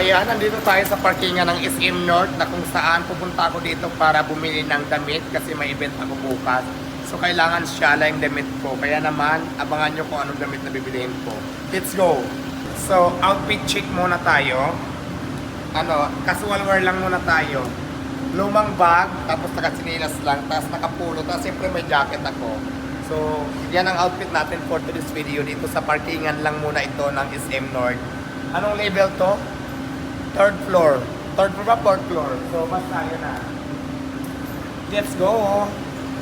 Ayan, nandito tayo sa parkingan ng SM North na kung saan pupunta ako dito para bumili ng damit kasi may event ako bukas. So kailangan syala yung damit ko. Kaya naman, abangan nyo kung anong damit na bibilihin ko. Let's go! So, outfit check muna tayo. Ano, casual wear lang muna tayo. Lumang bag, tapos nakasinilas lang, tapos nakapulo, tapos siyempre may jacket ako. So, yan ang outfit natin for today's video dito sa parkingan lang muna ito ng SM North. Anong level to? Third floor. Third floor ba? Fourth floor. So, basta yun na. Let's go!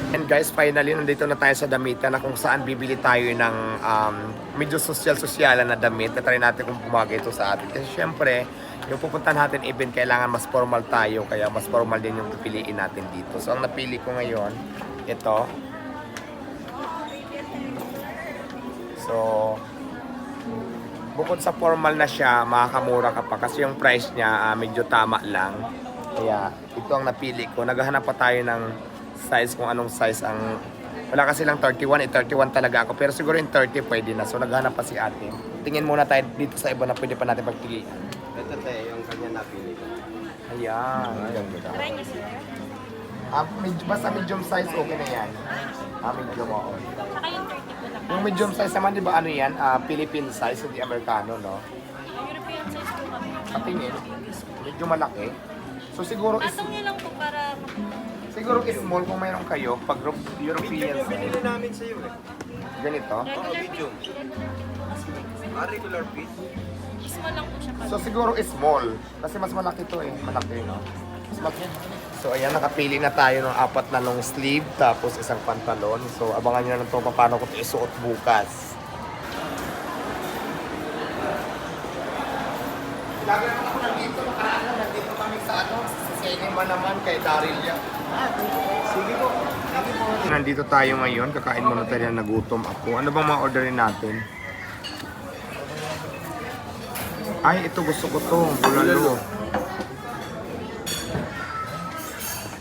And guys, finally, nandito na tayo sa damitan na kung saan bibili tayo ng um, medyo social-sosyalan na damit. Na-try natin kung bumagay ito sa atin. Kasi syempre, yung pupunta natin event, kailangan mas formal tayo. Kaya mas formal din yung pipiliin natin dito. So, ang napili ko ngayon, ito. So, bukod sa formal na siya, makakamura ka pa kasi yung price niya ah, medyo tama lang. Kaya ito ang napili ko. Naghahanap pa tayo ng size kung anong size ang wala kasi lang 31, eh 31 talaga ako. Pero siguro yung 30 pwede na. So naghahanap pa si ate. Tingin muna tayo dito sa iba na pwede pa natin pagpilian. Ito tayo, yung kanya napili. Ayan. Ganda. Try niyo sir. Ah, med- basta medium size okay na yan. Ah, medium oo. Saka yung 30 ko lang. Yung medium size naman, di ba ano yan? Ah, Philippine size, hindi Amerikano, no? European size po kami. Patingin. Medyo malaki. So siguro is Atong niyo lang po para siguro is small kung mayroon kayo pag Ro- European Medium yung binili size. namin sa iyo eh. Ganito. regular medium. Ah, regular piece. Small lang po siya pag So siguro is small kasi mas malaki to eh, malaki no. So ayan nakapili na tayo ng apat na long sleeve tapos isang pantalon. So abangan niyo na lang to kung paano ko ito isuot bukas. Lagi naman ako nandito, nakaraan lang, nandito kami sa ano, sa cinema naman kay Daryl Sige po. Nandito tayo ngayon, kakain muna tayo na nagutom ako. Ano bang ma-orderin natin? Ay, ito gusto ko to, bulalo.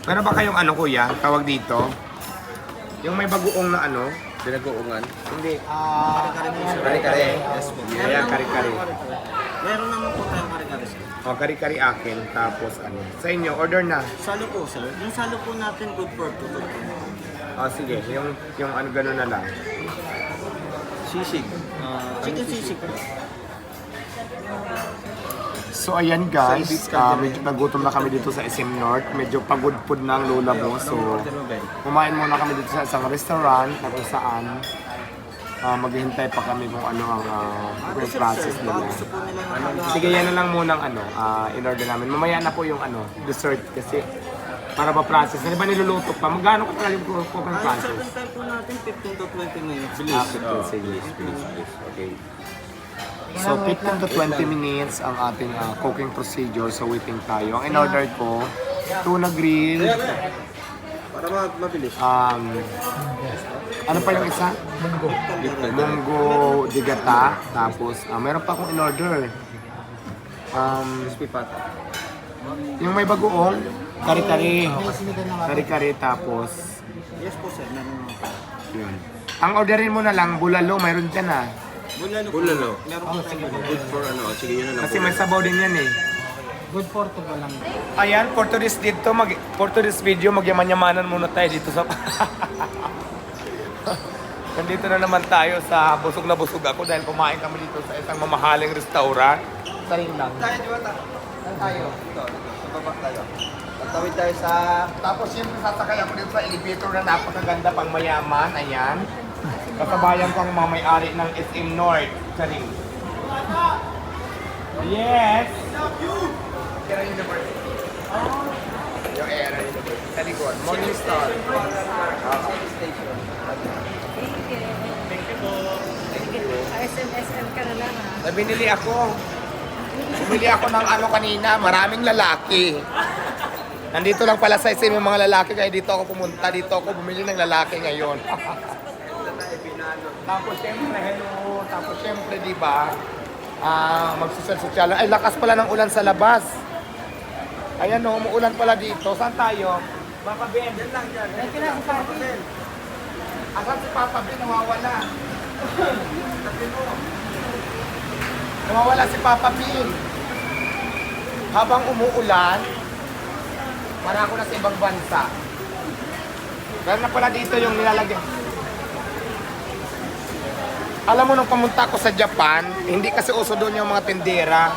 Meron ba kayong ano kuya, tawag dito? Yung may bagoong na ano? Pinagoongan. Hindi. Ah, Kare-kare. Yes po. Ayan, kari-kari. Meron naman po tayong kare-kare sir. O, kari-kari akin, tapos ano. Sa inyo, order na. Salo po sir. Yung salo po natin good for two to O, sige, yung, yung ano gano'n na lang. Sisig. Chicken sisig po. So ayan guys, ah, medyo nagutom na kami dito sa SM North. Medyo pagod po na ang lola mo. So Order kumain muna kami dito sa isang restaurant na kung saan ah, maghihintay pa kami kung ano ang uh, process nila. Po ano. Sige, yan na lang munang ano, ah, in-order namin. Mamaya na po yung ano, dessert kasi para pa-process. Ano ba niluluto pa? Magkano ko talaga yung cooking Ay, process? time po natin 15 to 20 minutes. Ah, 15 seconds, please, please. Okay. So, 15 to 20 minutes ang ating ah, cooking procedure. So, waiting tayo. Ang in-order ko, tuna grill, Para ma- mabilis. um, ano pa yung isa? Munggo. Munggo digata. Tapos, ah, meron pa akong in-order. Um, Crispy pata. yung may bagoong, kari-kari. Kari-kari tapos, Yes po sir. Meron yun. Ang orderin mo na lang, bulalo, mayroon dyan ah. Bulalo. Bulalo. Meron po tayong good for ano. Sige yun na lang Kasi may sabaw din yan eh. Good for to lang. Ayan, for today's dito, mag, for today's video, magyaman-yamanan muna tayo dito sa... Nandito na naman tayo sa busog na busog ako dahil kumain kami dito sa isang mamahaling restaurant. Sarin lang. Tayo di ba? Saan tayo? Dito. Sa baba tayo. Tatawid tayo sa... Tapos siyempre sasakay ako dito sa elevator na napakaganda pang mayaman. Ayan. Kasabayan ko ang mga may-ari ng SM North. Sarin. Yes! Era University. Yung Era University. Sa likod. Morning Star. station. SMSM ka na lang ha. Na binili ako. Bumili ako ng ano kanina, maraming lalaki. Nandito lang pala sa SM yung mga lalaki, kaya dito ako pumunta. Dito ako bumili ng lalaki ngayon. Tapos syempre, hello. Tapos syempre, di ba, ah magsusal-sosyal. Ay, lakas pala ng ulan sa labas. Ayan o, umuulan pala dito. Saan tayo? Papa Ben. Yan lang dyan. Yan kina si Papa Ben. Asan si Papa Ben? Nawawala. Sabi mo. Nawawala si Papa Ben. habang umuulan, para ako na sa ibang bansa. Meron na pala dito yung nilalagyan. Alam mo, nung pumunta ako sa Japan, hindi kasi uso doon yung mga tindera.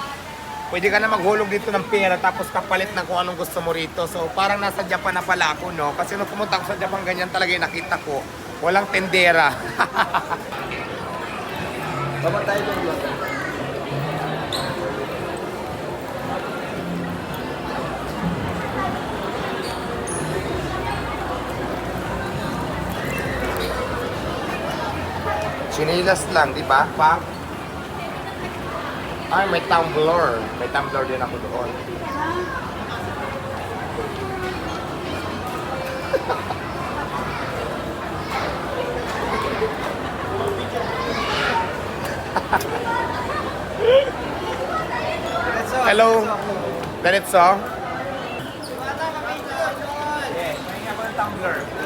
Pwede ka na maghulog dito ng pera tapos kapalit ng kung anong gusto mo rito. So parang nasa Japan na pala ako, no? Kasi nung pumunta ako sa Japan, ganyan talaga yung nakita ko. Walang tindera. Baba tayo dyan, vlog. Chinilas lang, di ba? Pa? Ay, may tumbler. May tumbler din ako doon. Hello. Diretso? Yes, may ako ng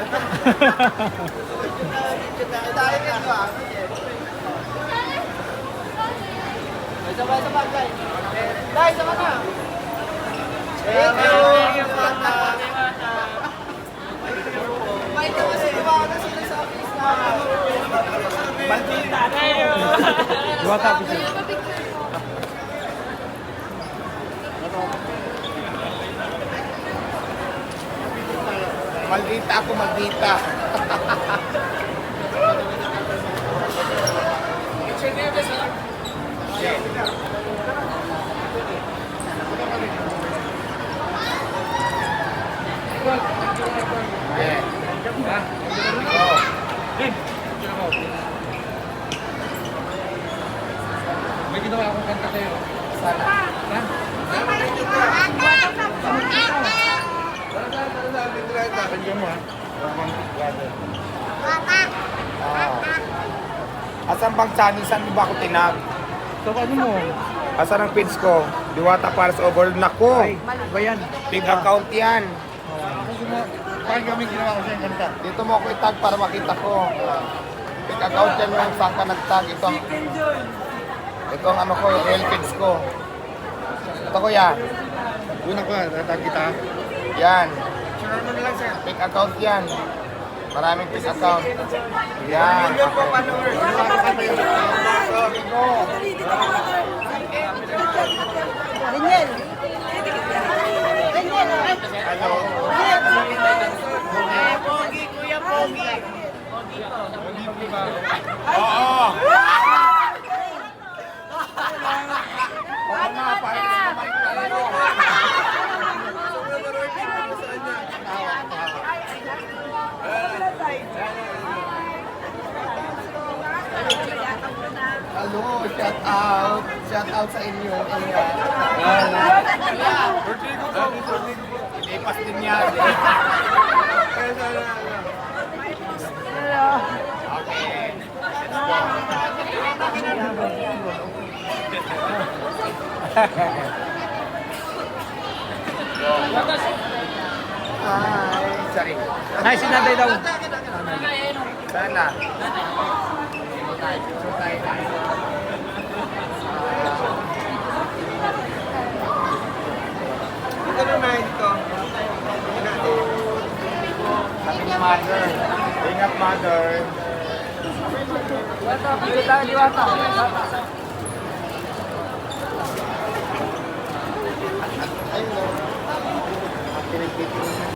tumbler. Maldita ako, maldita. May ginawa akong kanta sa'yo. Bigyan mo ha. Ah. Asan bang channel? Saan mo ba ako tinag? So ano mo? Asan ang page ko? Diwata para sa overload. Nako! Ay, ba yan? Big account yan. Parang kami ginawa ko sa'yo kanta. Dito mo ako itag para makita ko. Big account yan yung saan ka nagtag. Ito ang, ito ang ano ko, real page ko. Ito ko yan. Una ko, tatag kita. Yan. Sure mo na lang sir. Fake account yan. Maraming fake account. Yan. Okay. Daniel. Daniel. Hello. Oo. Oo nga, parang sa kamay ko ano. Hello, shout out. Shout out sa inyo. Ilipas din yan. Okay. Hi. Sorry. Ay, si Naday daw. Sana. Dito tayo. Ito naman, ito. Sabi ni mother. Ingat mother. Bata, pwede tayo diwata. Bata. Ayun. Oh. Pinagpitin.